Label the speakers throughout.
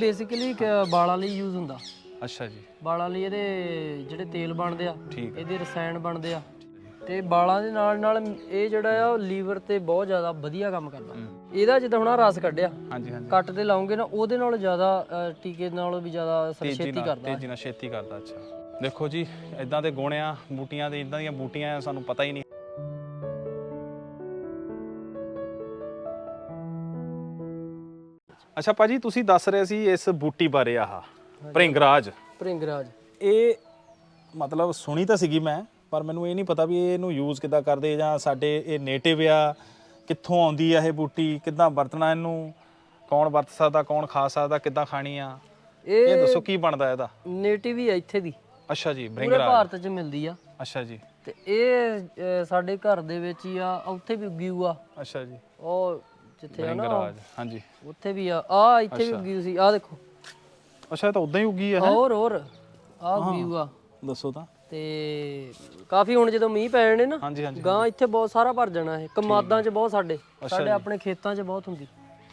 Speaker 1: Basically ਵਾਲਾਂ ਲਈ use ਹੁੰਦਾ।
Speaker 2: ਅੱਛਾ ਜੀ।
Speaker 1: ਵਾਲਾਂ ਲਈ ਇਹਦੇ ਜਿਹੜੇ ਤੇਲ ਬਣਦੇ ਆ
Speaker 2: ਠੀਕ
Speaker 1: ਇਹਦੇ ਰਸਾਇਣ ਬਣਦੇ ਆ। ਤੇ ਵਾਲਾਂ ਦੇ ਨਾਲ ਨਾਲ ਇਹ ਜਿਹੜਾ ਆ ਲੀਵਰ ਤੇ ਬਹੁਤ ਜ਼ਿਆਦਾ ਵਧੀਆ ਕੰਮ ਕਰਦਾ। ਇਹਦਾ ਜਿੱਦਾਂ ਹੁਣ ਆਹ ਰਸ ਕੱਢਿਆ
Speaker 2: ਹਾਂਜੀ ਹਾਂਜੀ।
Speaker 1: ਕੱਟ ਤੇ ਲਾਉਂਗੇ ਨਾ ਉਹਦੇ ਨਾਲ ਜ਼ਿਆਦਾ ਅ, ਟੀਕੇ ਨਾਲੋਂ ਵੀ ਜ਼ਿਆਦਾ
Speaker 2: ਤੇਜ਼ੀ
Speaker 1: ਛੇਤੀ
Speaker 2: ਨਾਲ
Speaker 1: ਕਰਦਾ।
Speaker 2: ਤੇਜ਼ੀ ਨਾਲ ਛੇਤੀ ਕਰਦਾ ਅੱਛਾ। ਦੇਖੋ ਜੀ ਇਦਾਂ ਦੇ ਗੁਣ ਆ ਬੂਟੀਆਂ ਦੇ ਇਦਾਂ ਦੀਆਂ ਬੂਟੀਆਂ ਆ ਸਾਨੂੰ ਪਤਾ ਹੀ ਨਹੀਂ। ਅੱਛਾ ਭਾਜੀ ਤੁਸੀਂ ਦੱਸ ਰਹੇ ਸੀ ਇਸ ਬੂਟੀ ਬਾਰੇ ਆਹ ਭ੍ਰਿੰਗਰਾਜ।
Speaker 1: ਭ੍ਰਿੰਗਰਾਜ।
Speaker 2: ਇਹ ਮਤਲਬ ਸੁਣੀ ਤਾਂ ਸੀਗੀ ਮੈਂ ਪਰ ਮੈਨੂੰ ਇਹ ਨਹੀਂ ਪਤਾ ਵੀ ਇਹਨੂੰ ਯੂਜ਼ ਕਿੱਦਾਂ ਕਰਦੇ ਜਾਂ ਸਾਡੇ ਇਹ ਨੇਟਿਵ ਆ ਕਿੱਥੋਂ ਆਉਂਦੀ ਆ ਇਹ ਬੂਟੀ ਕਿੱਦਾਂ ਵਰਤਣਾ ਇਹਨੂੰ ਕੌਣ ਵਰਤ ਸਕਦਾ ਕੌਣ ਖਾ ਸਕਦਾ ਕਿੱਦਾਂ ਖਾਣੀ ਆ? ਇਹ ਦੱਸੋ ਕੀ ਬਣਦਾ ਇਹਦਾ?
Speaker 1: ਨੇਟਿਵ ਹੀ ਆ ਇੱਥੇ ਦੀ।
Speaker 2: ਅੱਛਾ ਜੀ
Speaker 1: ਪੂਰੇ
Speaker 2: ਭ੍ਰਿੰਗਰਾਜ।
Speaker 1: ਭਾਰਤ 'ਚ ਮਿਲਦੀ ਆ।
Speaker 2: ਅੱਛਾ ਜੀ।
Speaker 1: ਤੇ ਇਹ ਸਾਡੇ ਘਰ ਦੇ ਵਿੱਚ ਹੀ ਆ ਉੱਥੇ ਵੀ ਉੱਗੀ ਹੋਈ ਆ।
Speaker 2: ਅੱਛਾ ਜੀ।
Speaker 1: ਉਹ ਜਿੱਥੇ ਆ ਨਾ
Speaker 2: ਹਾਂਜੀ।
Speaker 1: ਉੱਥੇ ਵੀ ਆ। ਆ ਇੱਥੇ ਵੀ ਉੱਗੀ ਸੀ। ਆ ਦੇਖੋ।
Speaker 2: ਅੱਛਾ ਇਹ ਤਾਂ ਉਦਾਂ ਹੀ ਉੱਗੀ ਆ
Speaker 1: ਹੋਰ ਹੋਰ। ਆ ਉੱਗੀ ਆ
Speaker 2: ਦੱਸੋ ਤਾਂ।
Speaker 1: ਤੇ ਕਾਫੀ ਹੁਣ ਜਦੋਂ ਮੀਂਹ ਪੈ ਜਾਣੇ ਨਾ
Speaker 2: ਹਾਂਜੀ ਹਾਂਜੀ
Speaker 1: ਗਾਂ ਇੱਥੇ ਬਹੁਤ ਸਾਰਾ ਭਰ ਜਾਣਾ ਇਹ। ਕਮਾਦਾਂ 'ਚ ਬਹੁਤ ਸਾਡੇ। ਸਾਡੇ ਆਪਣੇ ਖੇਤਾਂ 'ਚ ਬਹੁਤ ਹੁੰਦੀ।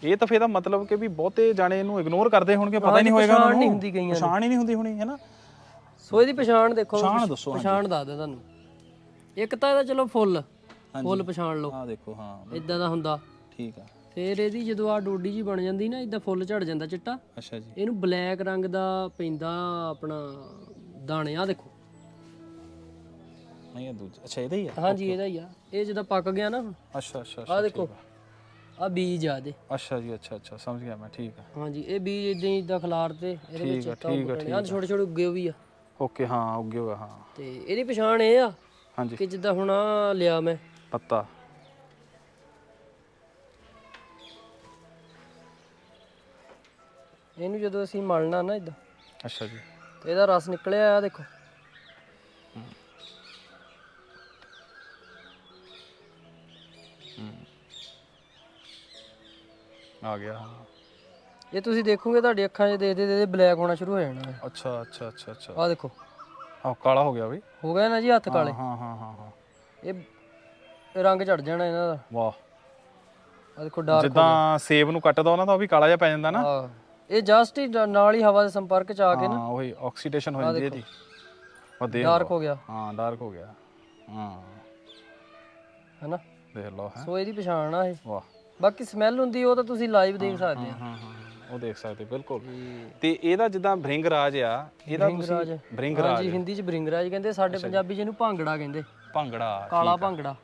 Speaker 2: ਇਹ ਤਾਂ ਫੇਰ ਦਾ ਮਤਲਬ ਕਿ ਵੀ ਬਹੁਤੇ ਜਾਣੇ ਇਹਨੂੰ ਇਗਨੋਰ ਕਰਦੇ ਹੋਣਗੇ ਪਤਾ ਹੀ ਨਹੀਂ ਹੋਏਗਾ ਉਹਨਾਂ
Speaker 1: ਪਛਾਣ ਨਹੀਂ
Speaker 2: ਨੂੰ।
Speaker 1: ਹੁੰਦੀ ਕਈਆਂ
Speaker 2: ਪਛਾਣ ਹੀ ਨਹੀਂ ਹੁੰਦੀ ਹੋਣੀ ਹੈ ਨਾ
Speaker 1: ਸੋ ਇਹਦੀ ਪਛਾਣ ਦੇਖੋ
Speaker 2: ਪਛਾਣ ਦੱਸੋ
Speaker 1: ਪਛਾਣ ਦੱਸ ਦੇ ਤੁਹਾਨੂੰ। ਇੱਕ ਤਾਂ ਇਹਦਾ ਚਲੋ ਫੁੱਲ। ਫੁੱਲ ਪਛਾਣ ਲਓ।
Speaker 2: ਆਹ ਦੇਖੋ ਹਾਂ।
Speaker 1: ਇਦਾਂ ਦਾ ਹੁੰਦਾ।
Speaker 2: ਠੀਕ ਆ।
Speaker 1: ਫਿਰ ਇਹਦੀ ਜਦੋਂ ਆ ਡੋਡੀ ਜੀ ਬਣ ਜਾਂਦੀ ਨਾ ਇਦਾਂ ਫੁੱਲ ਝੜ ਜਾਂਦਾ ਚਿੱਟਾ।
Speaker 2: ਅੱਛਾ ਜੀ।
Speaker 1: ਇਹਨੂੰ ਬਲੈਕ ਰੰਗ ਦਾ ਪੈਂਦਾ ਆਪਣਾ ਦਾਣੇ ਆ ਦੇਖੋ।
Speaker 2: ਨਹੀਂ ਇਹ ਦੂਜਾ ਅੱਛਾ ਇਹਦਾ ਹੀ ਆ?
Speaker 1: ਹਾਂਜੀ ਇਹਦਾ ਹੀ ਆ। ਇਹ ਜਦੋਂ ਪੱਕ ਗਿਆ ਨਾ ਹੁਣ।
Speaker 2: ਅੱਛਾ ਅੱਛਾ
Speaker 1: ਆ ਦੇਖੋ ਆ। ਬੀਜ ਆ ਦੇ
Speaker 2: ਅੱਛਾ ਜੀ ਅੱਛਾ ਅੱਛਾ ਸਮਝ ਗਿਆ ਮੈਂ ਠੀਕ ਆ।
Speaker 1: ਹਾਂਜੀ ਇਹ ਬੀਜ ਇਦਾਂ ਹੀ ਇਦਾਂ ਖਿਲਾਰ ਤੇ ਇਹਦੇ ਵਿੱਚ
Speaker 2: ਠੀਕ ਆ,
Speaker 1: ਤਾਂ
Speaker 2: ਠੀਕ ਆ,
Speaker 1: ਬੁੱਟਣੇ ਆ। ਛੋਟੇ ਛੋਟੇ ਉੱਗੇ ਵੀ ਆ।
Speaker 2: ਓਕੇ ਹਾਂ ਉੱਗੇ ਹੋਇਆ ਹਾਂ।
Speaker 1: ਤੇ ਇਹਦੀ ਪਛਾਣ ਇਹ ਆ
Speaker 2: ਹਾਂਜੀ।
Speaker 1: ਕਿ ਜਿੱਦਾਂ ਹੁਣ ਆਹ ਲਿਆ ਮੈਂ।
Speaker 2: ਪੱਤਾ।
Speaker 1: ਇਹਨੂੰ ਜਦੋਂ ਅਸੀਂ ਮਲਣਾ ਨਾ ਇਦਾਂ
Speaker 2: ਅੱਛਾ ਜੀ।
Speaker 1: ਤੇ ਇਹਦਾ ਰਸ ਨਿਕਲਿਆ ਆ ਦੇਖੋ।
Speaker 2: ਆ ਗਿਆ ਹਾਂ।
Speaker 1: ਇਹ ਤੁਸੀਂ ਦੇਖੋਗੇ ਤੁਹਾਡੀ ਅੱਖਾਂ 'ਚ ਦੇਖਦੇ ਦੇਖਦੇ ਬਲੈਕ ਹੋਣਾ ਸ਼ੁਰੂ ਹੋ ਜਾਣਾ। ਹੈ
Speaker 2: ਅੱਛਾ ਅੱਛਾ ਅੱਛਾ ਅੱਛਾ।
Speaker 1: ਆਹ ਦੇਖੋ।
Speaker 2: ਆ ਕਾਲਾ ਹੋ ਗਿਆ ਬਈ।
Speaker 1: ਹੋ ਗਿਆ ਨਾ ਜੀ ਹੱਥ ਕਾਲੇ?
Speaker 2: ਹਾਂ ਹਾਂ ਹਾਂ ਹਾਂ।
Speaker 1: ਇਹ ਰੰਗ ਝੜ ਜਾਣਾ ਇਹਨਾਂ ਦਾ।
Speaker 2: ਵਾਹ।
Speaker 1: ਆਹ ਦੇਖੋ ਡਾਰਕ
Speaker 2: ਜਿੱਦਾਂ ਸੇਬ ਨੂੰ ਕੱਟਦਾ ਉਹਨਾਂ ਦਾ ਉਹ ਵੀ ਕਾਲਾ ਜਿਹਾ ਪੈ ਜਾਂਦਾ ਨਾ।
Speaker 1: ਆ ਇਹ ਜਸਟ ਹੀ ਡ- ਨਾਲ ਹੀ ਹਵਾ ਦੇ ਸੰਪਰਕ 'ਚ ਆ ਕੇ ਨਾ।
Speaker 2: ਹਾਂ ਉਹੀ ਆਕਸੀਡੇਸ਼ਨ ਹੋ ਜਾਂਦੀ ਹੈ ਇਹਦੀ। ਉਹ ਦੇਖ
Speaker 1: ਡਾਰਕ। ਹੋ ਗਿਆ।
Speaker 2: ਹਾਂ ਡਾਰਕ ਹੋ ਗਿਆ। ਹਾਂ।
Speaker 1: ਹੈਨਾ?
Speaker 2: ਦੇਖ ਲਓ ਹੈ।
Speaker 1: ਸੋ ਇਹਦੀ ਪਛਾਣ ਆ ਇਹ।
Speaker 2: ਵਾਹ।
Speaker 1: ਬਾਕੀ ਸਮੈਲ ਹੁੰਦੀ ਉਹ ਤਾਂ ਤੁਸੀਂ ਲਾਈਵ ਦੇਖ ਸਕਦੇ ਆ
Speaker 2: ਹਾਂ। ਹਾਂ ਉਹ ਦੇਖ ਸਕਦੇ ਬਿਲਕੁਲ। ਤੇ ਇਹਦਾ ਜਿੱਦਾਂ ਭ੍ਰਿੰਗਰਾਜ ਆ ਇਹਦਾ। ਤੁਸੀਂ ਭ੍ਰਿੰਗਰਾਜ
Speaker 1: ਹਾਂਜੀ ਹਿੰਦੀ 'ਚ ਬ੍ਰਿੰਗਰਾਜ ਕਹਿੰਦੇ ਸਾਡੇ ਪੰਜਾਬੀ 'ਚ ਇਹਨੂੰ ਭਾਂਗੜਾ ਕਹਿੰਦੇ।
Speaker 2: ਭੰਗੜਾ
Speaker 1: ਕਾਲਾ ਭਾਂਗੜਾ।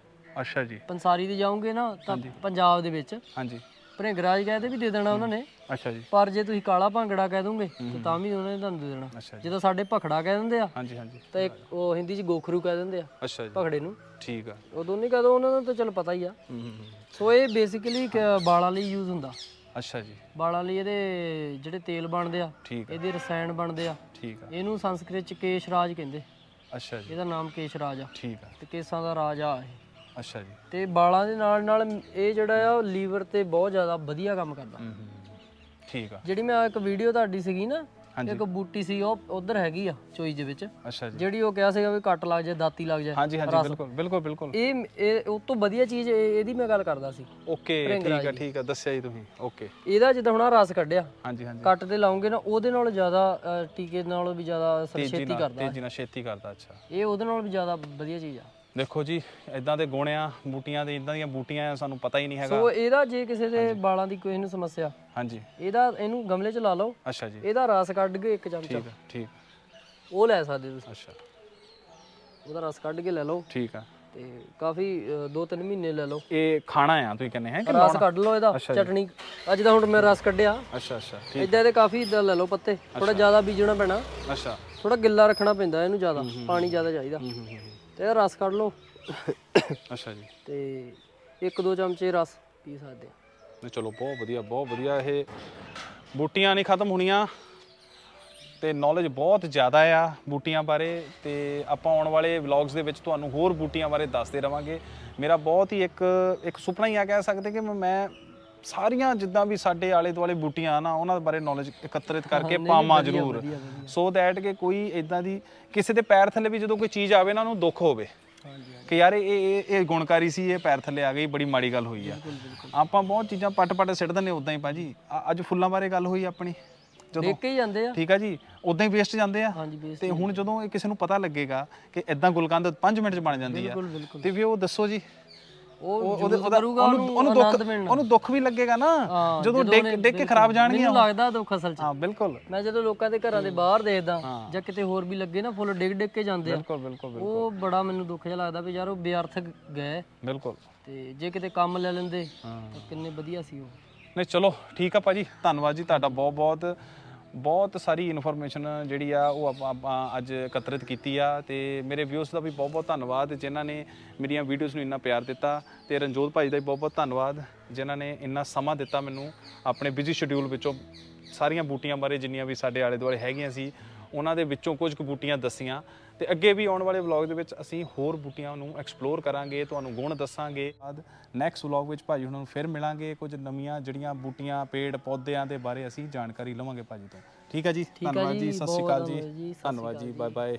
Speaker 2: ਅੱਛਾ ਜੀ।
Speaker 1: ਪੰਸਾਰੀ ਦੇ ਜਾਓਗੇ ਨਾ ਤਾਂ ਪੰਜਾਬ ਦੇ ਵਿੱਚ।
Speaker 2: ਹਾਂਜੀ।
Speaker 1: ਭ੍ਰਿੰਗਰਾਜ ਕਹਿੰਦੇ ਵੀ ਦੇ ਦੇਣਾ ਉਹਨਾਂ ਨੇ।
Speaker 2: ਅੱਛਾ ਜੀ।
Speaker 1: ਪਰ ਜੇ ਤੁਸੀਂ ਕਾਲਾ ਭਾਂਗੜਾ ਕਹਿ ਦੋਗੇ ਤਾਂ ਵੀ ਉਹਨਾਂ ਨੇ ਤੁਹਾਨੂੰ ਦੇ ਦੇਣਾ। ਜਦੋਂ ਸਾਡੇ ਭਖੜਾ ਕਹਿ ਦਿੰਦੇ ਆ
Speaker 2: ਹਾਂਜੀ ਹਾਂਜੀ।
Speaker 1: ਤਾਂ ਇੱਕ ਉਹ ਹਿੰਦੀ 'ਚ ਗੋਖਰੂ ਕਹਿ ਦਿੰਦੇ ਆ
Speaker 2: ਅੱਛਾ ਜੀ।
Speaker 1: ਭਖੜੇ ਨੂੰ।
Speaker 2: ਠੀਕ ਆ।
Speaker 1: ਉਹ ਦੋਨੇ ਕਹਿ ਦੋ ਉਹਨਾਂ ਨੂੰ ਤਾਂ ਚਲੋ ਪਤਾ ਹੀ ਆ।
Speaker 2: ਹੂੰ, ਹੂੰ, ਹੂੰ।
Speaker 1: ਸੋ ਇਹ ਬੇਸਿਕਲੀ ਵਾਲਾਂ ਲਈ ਯੂਜ਼ ਹੁੰਦਾ।
Speaker 2: ਅੱਛਾ ਜੀ।
Speaker 1: ਵਾਲਾਂ ਲਈ ਇਹਦੇ ਜਿਹੜੇ ਤੇਲ ਬਣਦੇ ਆ। ਇਹਦੇ ਰਸਾਇਣ ਬਣਦੇ ਆ।
Speaker 2: ਠੀਕ ਆ।
Speaker 1: ਇਹਨੂੰ ਸੰਸਕ੍ਰਿਤ 'ਚ ਕੇਸ਼ਰਾਜ ਕਹਿੰਦੇ।
Speaker 2: ਅੱਛਾ ਜੀ।
Speaker 1: ਇਹਦਾ ਨਾਮ ਕੇਸ਼ਰਾਜ ਆ।
Speaker 2: ਠੀਕ ਆ।
Speaker 1: ਤੇ ਕੇਸਾਂ ਦਾ ਰਾਜ ਆ ਇਹ।
Speaker 2: ਅੱਛਾ ਜੀ।
Speaker 1: ਤੇ ਵਾਲਾਂ ਦੇ ਨਾਲ ਨਾਲ ਇਹ ਜਿਹੜਾ ਆ ਲੀਵਰ ਤੇ ਬਹੁਤ ਜ਼ਿਆਦਾ ਵਧੀਆ ਕੰਮ ਕਰਦਾ।
Speaker 2: ਹੂੰ, ਹੂੰ। ਠੀਕ ਆ।
Speaker 1: ਜਿਹੜੀ ਮੈਂ ਇੱਕ ਵੀਡੀਓ ਤੁਹਾਡੀ ਸੀਗੀ ਨਾ
Speaker 2: ਹਾਂਜੀ।
Speaker 1: ਇੱਕ ਬੂਟੀ ਸੀ ਉਹ ਉਧਰ ਹੈਗੀ ਆ ਚੋਈ ਦੇ ਵਿੱਚ।
Speaker 2: ਅੱਛਾ ਜੀ।
Speaker 1: ਜਿਹੜੀ ਉਹ ਕਿਹਾ ਸੀਗਾ ਵੀ ਕੱਟ ਲੱਗ ਜਾਏ ਦਾਤੀ ਲੱਗ ਜਾਏ
Speaker 2: ਹਾਂਜੀ ਹਾਂਜੀ ਬਿਲਕੁਲ ਬਿਲਕੁਲ ਬਿਲਕੁਲ।
Speaker 1: ਇਹ ਇਹ ਉਹ ਤੋਂ ਵਧੀਆ ਚੀਜ਼ ਇਹ- ਇਹਦੀ ਮੈਂ ਗੱਲ ਕਰਦਾ ਸੀ।
Speaker 2: ਓਕੇ ਠੀਕ ਆ ਠੀਕ ਆ ਦੱਸਿਆ ਜੀ ਤੁਸੀਂ। ਓਕੇ।
Speaker 1: ਇਹਦਾ ਜਿੱਦਾਂ ਹੁਣ ਆਹ ਰਸ ਕੱਢਿਆ
Speaker 2: ਹਾਂਜੀ ਹਾਂਜੀ।
Speaker 1: ਕੱਟ ਤੇ ਲਾਉਂਗੇ ਨਾ ਉਹਦੇ ਨਾਲ ਜ਼ਿਆਦਾ ਅ, ਟੀਕੇ ਨਾਲੋਂ ਵੀ ਜ਼ਿਆਦਾ ਅਸਰ
Speaker 2: ਤੇਜ਼ੀ
Speaker 1: ਛੇਤੀ
Speaker 2: ਨਾਲ
Speaker 1: ਕਰਦਾ।
Speaker 2: ਤੇਜ਼ੀ ਨਾਲ ਛੇਤੀ ਕਰਦਾ ਅੱਛਾ।
Speaker 1: ਇਹ ਉਹਦੇ ਨਾਲ ਵੀ ਜ਼ਿਆਦਾ ਵਧੀਆ ਚੀਜ਼ ਆ।
Speaker 2: ਦੇਖੋ ਜੀ ਇਦਾਂ ਦੇ ਗੁਣ ਆ ਬੂਟੀਆਂ ਦੇ ਇਦਾਂ ਦੀਆਂ ਬੂਟੀਆਂ ਆ ਸਾਨੂੰ ਪਤਾ ਹੀ ਨਹੀਂ ਹੈਗਾ।
Speaker 1: ਸੋ ਇਹਦਾ ਜੇ ਕਿਸੇ ਦੇ ਵਾਲਾਂ ਦੀ ਕੋਈ ਨੂੰ ਸਮੱਸਿਆ
Speaker 2: ਹਾਂਜੀ।
Speaker 1: ਇਹਦਾ ਇਹਨੂੰ ਗਮਲੇ 'ਚ ਲਾ ਲਓ।
Speaker 2: ਅੱਛਾ ਜੀ।
Speaker 1: ਇਹਦਾ ਰਸ ਕੱਢ ਕੇ ਇੱਕ ਚਮਚਾ।
Speaker 2: ਠੀਕ ਆ ਠੀਕ।
Speaker 1: ਉਹ ਲੈ ਸਕਦੇ ਤੁਸੀਂ।
Speaker 2: ਅੱਛਾ।
Speaker 1: ਉਹਦਾ ਰਸ ਕੱਢ ਕੇ ਲੈ ਲਓ।
Speaker 2: ਠੀਕ ਆ।
Speaker 1: ਤੇ ਕਾਫੀ 2-3 ਮਹੀਨੇ ਲੈ ਲਓ।
Speaker 2: ਇਹ ਖਾਣਾ ਆ ਤੁਸੀਂ ਕਹਿੰਦੇ ਹੈ ਕਿ
Speaker 1: ਰਸ ਕੱਢ ਲਓ ਇਹਦਾ ਚਟਣੀ ਅੱਜ ਦਾ ਹੁਣ ਮੈਂ ਰਸ ਕੱਢਿਆ।
Speaker 2: ਅੱਛਾ ਅੱਛਾ ਠੀਕ
Speaker 1: ਇਦਾਂ ਦੇ ਕਾਫੀ ਇਦਾਂ ਲੈ ਲਓ ਪੱਤੇ। ਥੋੜਾ ਜ਼ਿਆਦਾ ਬੀਜਣਾ ਪੈਣਾ।
Speaker 2: ਅੱਛਾ।
Speaker 1: ਥੋੜਾ ਗਿੱਲਾ ਰੱਖਣਾ ਪੈਂਦਾ ਇਹਨੂੰ ਜ਼ਿਆਦਾ। ਪਾਣੀ ਜ਼ਿਆਦਾ ਚਾਹੀਦਾ।
Speaker 2: ਹੂੰ, ਹੂੰ, ਹੂੰ, ਹੂੰ।
Speaker 1: ਤੇ ਇਹਦਾ ਰਸ ਕੱਢ ਲਓ।
Speaker 2: ਅੱਛਾ ਜੀ।
Speaker 1: ਤੇ ਇੱਕ ਦੋ ਚਮਚੇ ਰਸ ਪੀ ਸਕਦੇ ਆ।
Speaker 2: ਨਹੀਂ ਚਲੋ ਬਹੁਤ ਵਧੀਆ ਬਹੁਤ ਵਧੀਆ। ਇਹ ਬੂਟੀਆਂ ਨਹੀਂ ਖਤਮ ਹੋਣੀਆਂ ਤੇ ਨੌਲੇਜ ਬਹੁਤ ਜ਼ਿਆਦਾ ਆ ਬੂਟੀਆਂ ਬਾਰੇ ਤੇ ਆਪਾਂ ਆਉਣ ਵਾਲੇ ਵਲੌਗਸ ਦੇ ਵਿੱਚ ਤੁਹਾਨੂੰ ਹੋਰ ਬੂਟੀਆਂ ਬਾਰੇ ਦੱਸਦੇ ਰਵਾਂਗੇ। ਮੇਰਾ ਬਹੁਤ ਹੀ ਇੱਕ ਇੱਕ ਸੁਪਨਾ ਹੀ ਆ ਕਹਿ ਸਕਦੇ ਕਿ ਮੈਂ ਸਾਰੀਆਂ ਜਿੱਦਾਂ ਵੀ ਸਾਡੇ ਆਲੇ ਦੁਆਲੇ ਬੂਟੀਆਂ ਨਾ ਉਹਨਾਂ ਬਾਰੇ ਨੌਲੇਜ ਇਕੱਤਰਿਤ ਕਰਕੇ ਪਾਵਾਂ ਜ਼ਰੂਰ। ਸੋ ਦੈਟ ਕਿ ਕੋਈ ਇਦਾਂ ਦੀ ਕਿਸੇ ਦੇ ਪੈਰ ਥੱਲੇ ਵੀ ਜਦੋਂ ਕੋਈ ਚੀਜ਼ ਆਵੇ ਨਾ ਉਹਨੂੰ ਦੁੱਖ ਹੋਵੇ। ਕਿ ਯਾਰ ਇਹ ਇਹ ਇਹ ਗੁਣਕਾਰੀ ਸੀ ਇਹ ਪੈਰ ਥੱਲੇ ਆ ਗਈ ਬੜੀ ਮਾੜੀ ਗੱਲ ਹੋਈ ਆ। ਆਪਾਂ ਬਹੁਤ ਚੀਜ਼ਾਂ ਪੱਟ ਪੱਟ ਸਿੱਟ ਦਿੰਦੇ ਉਦਾਂ ਹੀ ਭਾਜੀ। ਅੱਜ ਫੁੱਲਾਂ ਬਾਰੇ ਗੱਲ ਹੋਈ ਆਪਣੀ ਜਦੋਂ
Speaker 1: ਦੇਖ ਕੇ ਹੀ ਜਾਂਦੇ ਆ।
Speaker 2: ਠੀਕ ਆ ਜੀ? ਉਦਾਂ ਹੀ ਵੇਸਟ ਜਾਂਦੇ ਆ। ਤੇ ਹੁਣ ਜਦੋਂ ਇਹ ਕਿਸੇ ਨੂੰ ਪਤਾ ਲੱਗੇਗਾ ਕਿ ਇਦਾਂ ਗੁਲਕੰਦ 5 ਮਿੰਟ ਚ ਬਣ ਜਾਂਦੀ ਆ ਤੇ ਵੀ ਉਹ ਦੱਸੋ ਜੀ।
Speaker 1: ਉਹ
Speaker 2: ਉਹਦੇ
Speaker 1: ਉਹਦੇ ਕਰੂਗਾ
Speaker 2: ਉਹਨੂੰ
Speaker 1: ਉਹਨੂੰ
Speaker 2: ਉਹਨੂੰ
Speaker 1: ਆਨੰਦ
Speaker 2: ਦੁੱਖ
Speaker 1: ਮਿਲਣਾ।
Speaker 2: ਉਹਨੂੰ ਦੁੱਖ ਵੀ ਲੱਗੇਗਾ ਨਾ
Speaker 1: ਹਾਂ,
Speaker 2: ਜਦੋਂ
Speaker 1: ਉਹਨੇ
Speaker 2: ਡਿੱਗ ਡਿੱਗ ਕੇ ਖਰਾਬ ਜਾਣਗੀਆਂ
Speaker 1: ਮੈਨੂੰ ਲੱਗਦਾ ਦੁੱਖ ਅਸਲ 'ਚ।
Speaker 2: ਹਾਂ ਬਿਲਕੁਲ।
Speaker 1: ਮੈਂ ਜਦੋਂ ਲੋਕਾਂ ਦੇ ਘਰਾਂ ਦੇ ਬਾਹਰ ਦੇਖਦਾ ਜਾਂ ਕਿਤੇ ਹੋਰ ਵੀ ਲੱਗੇ ਨਾ ਫੁੱਲ ਡਿੱਗ ਡਿੱਗ ਕੇ ਜਾਂਦੇ ਆ।
Speaker 2: ਬਿਲਕੁਲ ਬਿਲਕੁਲ
Speaker 1: ਉਹ ਬੜਾ ਮੈਨੂੰ ਦੁੱਖ ਜਿਹਾ ਲੱਗਦਾ ਵੀ ਯਾਰ ਉਹ ਬੇਅਰਥਕ ਗਏ।
Speaker 2: ਬਿਲਕੁਲ।
Speaker 1: ਤੇ ਜੇ ਕਿਤੇ ਕੰਮ ਲੈ ਲੈਂਦੇ ਤਾਂ ਕਿੰਨੇ ਵਧੀਆ ਸੀ ਉਹ।
Speaker 2: ਨਹੀਂ ਚਲੋ ਠੀਕ ਆ ਭਾਜੀ। ਧੰਨਵਾਦ ਜੀ ਤੁਹਾਡਾ ਬਹੁਤ ਬਹੁਤ ਬਹੁਤ ਸਾਰੀ ਇਨਫੋਰਮੇਸ਼ਨ ਜਿਹੜੀ ਆ ਉਹ ਆਪਾਂ ਆਪਾਂ ਅੱਜ ਇਕੱਤਰਿਤ ਕੀਤੀ ਆ ਤੇ ਮੇਰੇ ਵਿਊਸ ਦਾ ਵੀ ਬਹੁਤ ਬਹੁਤ ਧੰਨਵਾਦ ਜਿਨ੍ਹਾਂ ਨੇ ਮੇਰੀਆਂ ਵੀਡੀਓਜ਼ ਨੂੰ ਇੰਨਾ ਪਿਆਰ ਦਿੱਤਾ ਤੇ ਰਣਜੋਤ ਭਾਈ ਦਾ ਵੀ ਬਹੁਤ ਬਹੁਤ ਧੰਨਵਾਦ ਜਿਨ੍ਹਾਂ ਨੇ ਇੰਨਾ ਸਮਾਂ ਦਿੱਤਾ ਮੈਨੂੰ ਆਪਣੇ ਬਿਜ਼ੀ ਸ਼ਡਿਊਲ ਵਿੱਚੋਂ ਸਾਰੀਆਂ ਬੂਟੀਆਂ ਬਾਰੇ ਜਿੰਨੀਆਂ ਵੀ ਸਾਡੇ ਆਲੇ ਦੁਆਲੇ ਹੈਗੀਆਂ ਸੀ ਉਹਨਾਂ ਦੇ ਵਿੱਚੋਂ ਕੁਝ ਕੁ ਬੂਟੀਆਂ ਦੱਸੀਆਂ ਤੇ ਅੱਗੇ ਵੀ ਆਉਣ ਵਾਲੇ ਵਲੌਗ ਦੇ ਵਿੱਚ ਅਸੀਂ ਹੋਰ ਬੂਟੀਆਂ ਨੂੰ ਐਕਸਪਲੋਰ ਕਰਾਂਗੇ ਤੁਹਾਨੂੰ ਗੁਣ ਦੱਸਾਂਗੇ। ਬਾਅਦ ਨੈਕਸਟ ਵਲੌਗ ਵਿੱਚ ਭਾਜੀ ਹੁਣਾਂ ਨੂੰ ਫਿਰ ਮਿਲਾਂਗੇ ਕੁਝ ਨਵੀਆਂ ਜਿਹੜੀਆਂ ਬੂਟੀਆਂ ਪੇੜ ਪੌਦਿਆਂ ਦੇ ਬਾਰੇ ਅਸੀਂ ਜਾਣਕਾਰੀ ਲਵਾਂਗੇ ਭਾਜੀ ਤੋਂ। ਠੀਕ ਹੈ ਜੀ? ਧੰਨਵਾਦ ਜੀ ਸਤਿ ਸ਼੍ਰੀ ਅਕਾਲ
Speaker 1: ਜੀ,
Speaker 2: ਧੰਨਵਾਦ ਜੀ ਬਾਏ ਬਾਏ